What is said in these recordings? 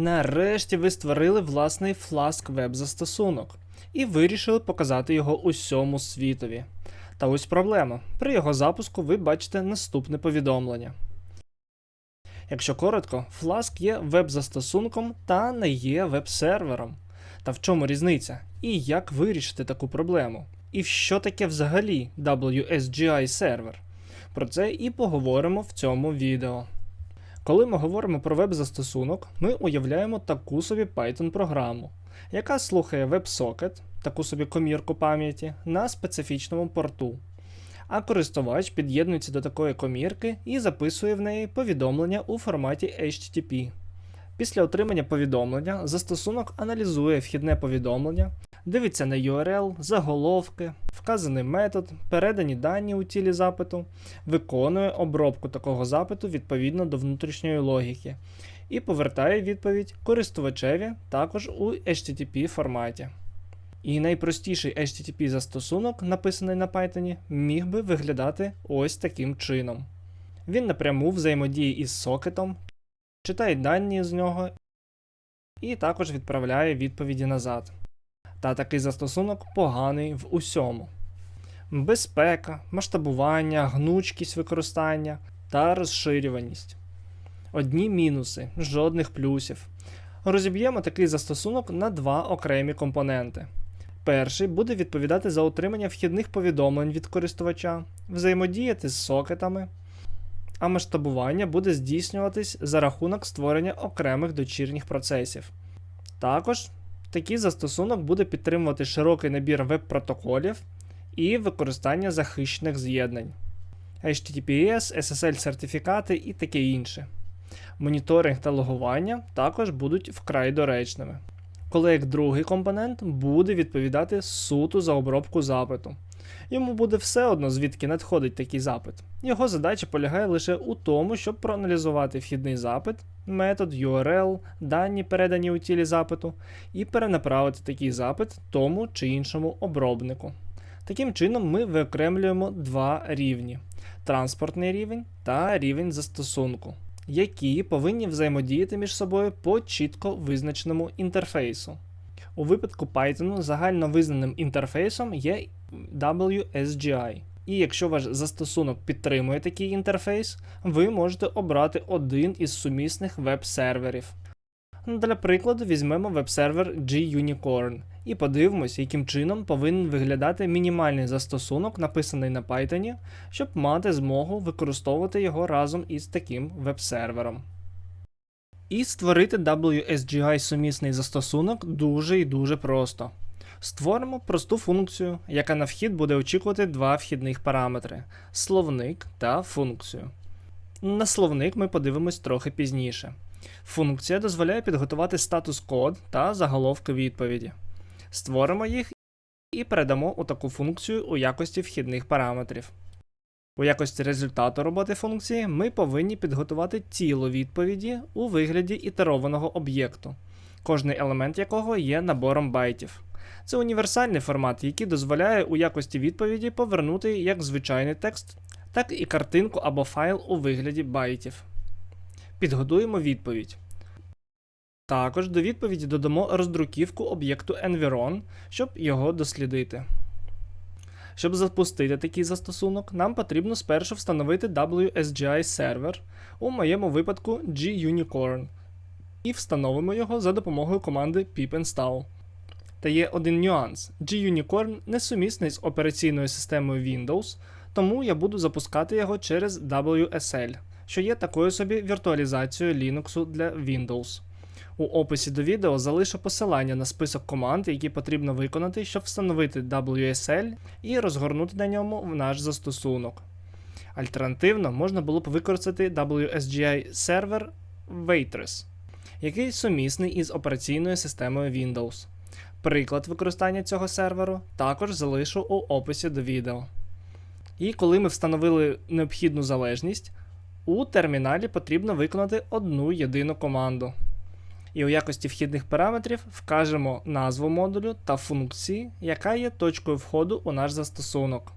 Нарешті ви створили власний Flask веб застосунок і вирішили показати його усьому світові. Та ось проблема. При його запуску ви бачите наступне повідомлення. Якщо коротко, Flask є веб-застосунком та не є веб-сервером. Та в чому різниця? І як вирішити таку проблему? І що таке взагалі WSGI сервер? Про це і поговоримо в цьому відео. Коли ми говоримо про веб-застосунок, ми уявляємо таку собі Python-програму, яка слухає WebSocket, таку собі комірку пам'яті, на специфічному порту. А користувач під'єднується до такої комірки і записує в неї повідомлення у форматі HTTP. Після отримання повідомлення застосунок аналізує вхідне повідомлення, дивиться на URL, заголовки, вказаний метод, передані дані у тілі запиту, виконує обробку такого запиту відповідно до внутрішньої логіки і повертає відповідь користувачеві також у HTTP форматі. І найпростіший HTTP застосунок, написаний на Python, міг би виглядати ось таким чином. Він напряму взаємодіє із сокетом, читає дані з нього і також відправляє відповіді назад. Та такий застосунок поганий в усьому. Безпека, масштабування, гнучкість використання та розширюваність. Одні мінуси, жодних плюсів. Розіб'ємо такий застосунок на два окремі компоненти. Перший буде відповідати за отримання вхідних повідомлень від користувача, взаємодіяти з сокетами, а масштабування буде здійснюватись за рахунок створення окремих дочірніх процесів. Також такий застосунок буде підтримувати широкий набір веб-протоколів і використання захищених з'єднань, HTTPS, SSL-сертифікати і таке інше. Моніторинг та логування також будуть вкрай доречними. Коли як другий компонент буде відповідати суто за обробку запиту. Йому буде все одно, звідки надходить такий запит. Його задача полягає лише у тому, щоб проаналізувати вхідний запит, метод, URL, дані, передані у тілі запиту, і перенаправити такий запит тому чи іншому обробнику. Таким чином, ми виокремлюємо два рівні: транспортний рівень та рівень застосунку, які повинні взаємодіяти між собою по чітко визначеному інтерфейсу. У випадку Python загально визнаним інтерфейсом є WSGI. І якщо ваш застосунок підтримує такий інтерфейс, ви можете обрати один із сумісних веб-серверів. Для прикладу, візьмемо веб-сервер G-Unicorn і подивимось, яким чином повинен виглядати мінімальний застосунок, написаний на Python, щоб мати змогу використовувати його разом із таким веб-сервером. І створити WSGI сумісний застосунок дуже і дуже просто. Створимо просту функцію, яка на вхід буде очікувати два вхідних параметри словник та функцію. На словник ми подивимось трохи пізніше. Функція дозволяє підготувати статус-код та заголовки відповіді. Створимо їх і передамо у таку функцію у якості вхідних параметрів. У якості результату роботи функції ми повинні підготувати тіло відповіді у вигляді ітерованого об'єкту, кожний елемент якого є набором байтів. Це універсальний формат, який дозволяє у якості відповіді повернути як звичайний текст, так і картинку або файл у вигляді байтів. Підготуємо відповідь. Також до відповіді додамо роздруківку об'єкту Environ, щоб його дослідити. Щоб запустити такий застосунок, нам потрібно спершу встановити WSGI сервер, у моєму випадку G-Unicorn, і встановимо його за допомогою команди pip-install. Та є один нюанс: G-Unicorn не сумісний з операційною системою Windows, тому я буду запускати його через WSL, що є такою собі віртуалізацією Linux для Windows. У описі до відео залишу посилання на список команд, які потрібно виконати, щоб встановити WSL і розгорнути на ньому наш застосунок. Альтернативно, можна було б використати WSGI сервер Waitress, який сумісний із операційною системою Windows. Приклад використання цього серверу також залишу у описі до відео. І коли ми встановили необхідну залежність, у терміналі потрібно виконати одну єдину команду. І у якості вхідних параметрів вкажемо назву модулю та функції, яка є точкою входу у наш застосунок.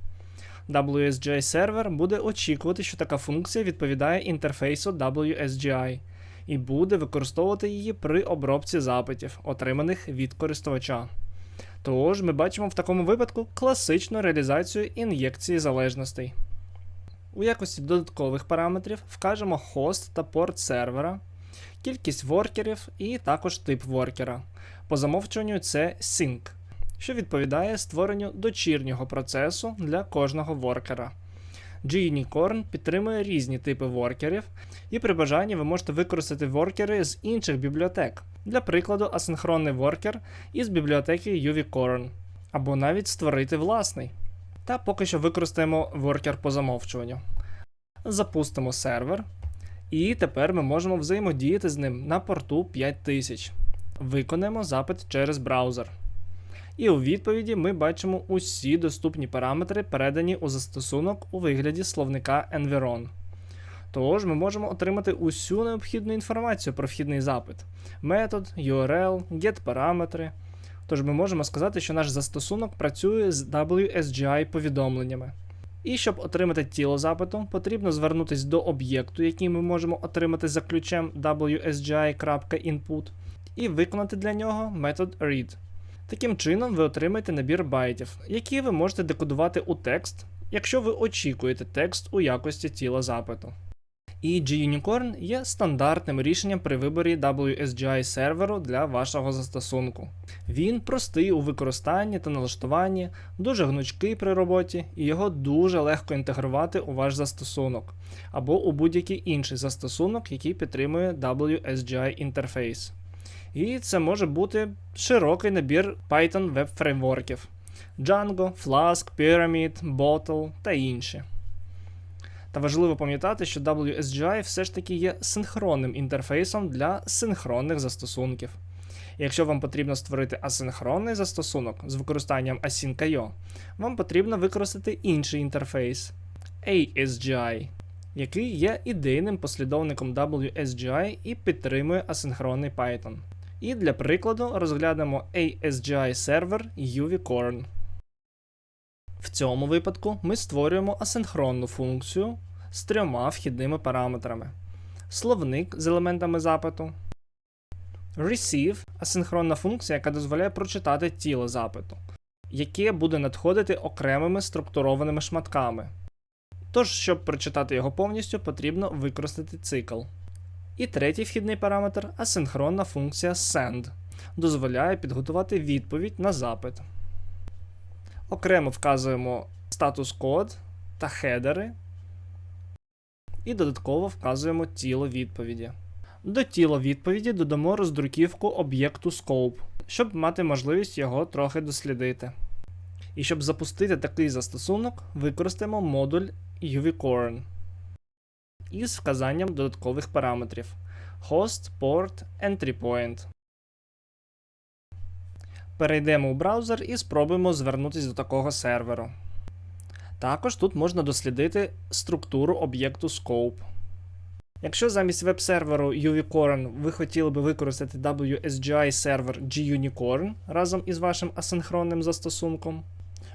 WSGI сервер буде очікувати, що така функція відповідає інтерфейсу WSGI, і буде використовувати її при обробці запитів, отриманих від користувача. Тож ми бачимо в такому випадку класичну реалізацію ін'єкції залежностей. У якості додаткових параметрів вкажемо хост та порт сервера, кількість воркерів і також тип воркера. По замовчуванню це sync, що відповідає створенню дочірнього процесу для кожного воркера. G-Unicorn підтримує різні типи воркерів, і при бажанні ви можете використати воркери з інших бібліотек, для прикладу, асинхронний воркер із бібліотеки UVcorn, або навіть створити власний. Та поки що використаємо воркер по замовчуванню. Запустимо сервер, і тепер ми можемо взаємодіяти з ним на порту 5000. Виконаємо запит через браузер. І у відповіді ми бачимо усі доступні параметри, передані у застосунок у вигляді словника Environ. Тож ми можемо отримати усю необхідну інформацію про вхідний запит: метод, URL, get параметри. Тож ми можемо сказати, що наш застосунок працює з WSGI повідомленнями. І щоб отримати тіло запиту, потрібно звернутися до об'єкту, який ми можемо отримати за ключем wsgi.input, і виконати для нього метод read. Таким чином, ви отримаєте набір байтів, які ви можете декодувати у текст, якщо ви очікуєте текст у якості тіла запиту. І G-Unicorn є стандартним рішенням при виборі WSGI серверу для вашого застосунку. Він простий у використанні та налаштуванні, дуже гнучкий при роботі, і його дуже легко інтегрувати у ваш застосунок або у будь-який інший застосунок, який підтримує WSGI інтерфейс. І це може бути широкий набір Python веб фреймворків Django, Flask, Pyramid, Bottle та інші. Та важливо пам'ятати, що WSGI все ж таки є синхронним інтерфейсом для синхронних застосунків. Якщо вам потрібно створити асинхронний застосунок з використанням Async.io, вам потрібно використати інший інтерфейс ASGI, який є ідейним послідовником WSGI і підтримує асинхронний Python. І для прикладу розглянемо ASGI сервер UVcorn. В цьому випадку ми створюємо асинхронну функцію з трьома вхідними параметрами: словник з елементами запиту, Receive асинхронна функція, яка дозволяє прочитати тіло запиту, яке буде надходити окремими структурованими шматками. Тож, щоб прочитати його повністю, потрібно використати цикл. І третій вхідний параметр асинхронна функція send, дозволяє підготувати відповідь на запит. Окремо вказуємо статус код та хедери. І додатково вказуємо тіло відповіді. До тіла відповіді додамо роздруківку об'єкту Scope, щоб мати можливість його трохи дослідити. І щоб запустити такий застосунок, використаємо модуль UVcorn із вказанням додаткових параметрів Host, Port, Entry Point. Перейдемо у браузер і спробуємо звернутися до такого серверу. Також тут можна дослідити структуру об'єкту Scope. Якщо замість веб-серверу UVcorn ви хотіли би використати WSGI сервер GUnicorn разом із вашим асинхронним застосунком,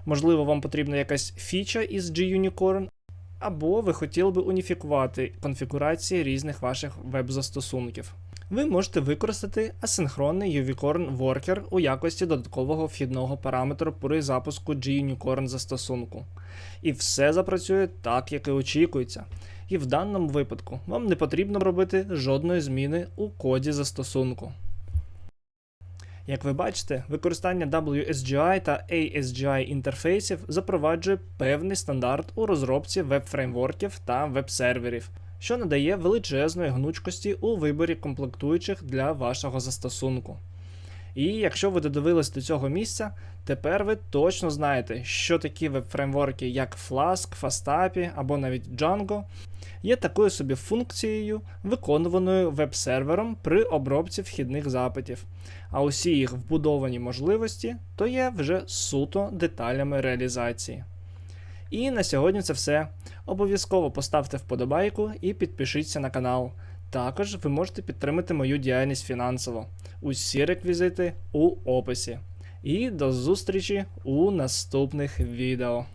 можливо, вам потрібна якась фіча із GUnicorn, або ви хотіли би уніфікувати конфігурації різних ваших веб-застосунків. Ви можете використати асинхронний UVcorn Worker у якості додаткового вхідного параметру при запуску GUnicorn застосунку. І все запрацює так, як і очікується. І в даному випадку вам не потрібно робити жодної зміни у коді застосунку. Як ви бачите, використання WSGI та ASGI інтерфейсів запроваджує певний стандарт у розробці веб-фреймворків та веб-серверів, що надає величезної гнучкості у виборі комплектуючих для вашого застосунку. І якщо ви додивились до цього місця, тепер ви точно знаєте, що такі веб-фреймворки, як Flask, FastAPI або навіть Django, є такою собі функцією, виконуваною веб-сервером при обробці вхідних запитів. А усі їх вбудовані можливості то є вже суто деталями реалізації. І на сьогодні це все. Обов'язково поставте вподобайку і підпишіться на канал. Також ви можете підтримати мою діяльність фінансово. Усі реквізити у описі. І до зустрічі у наступних відео.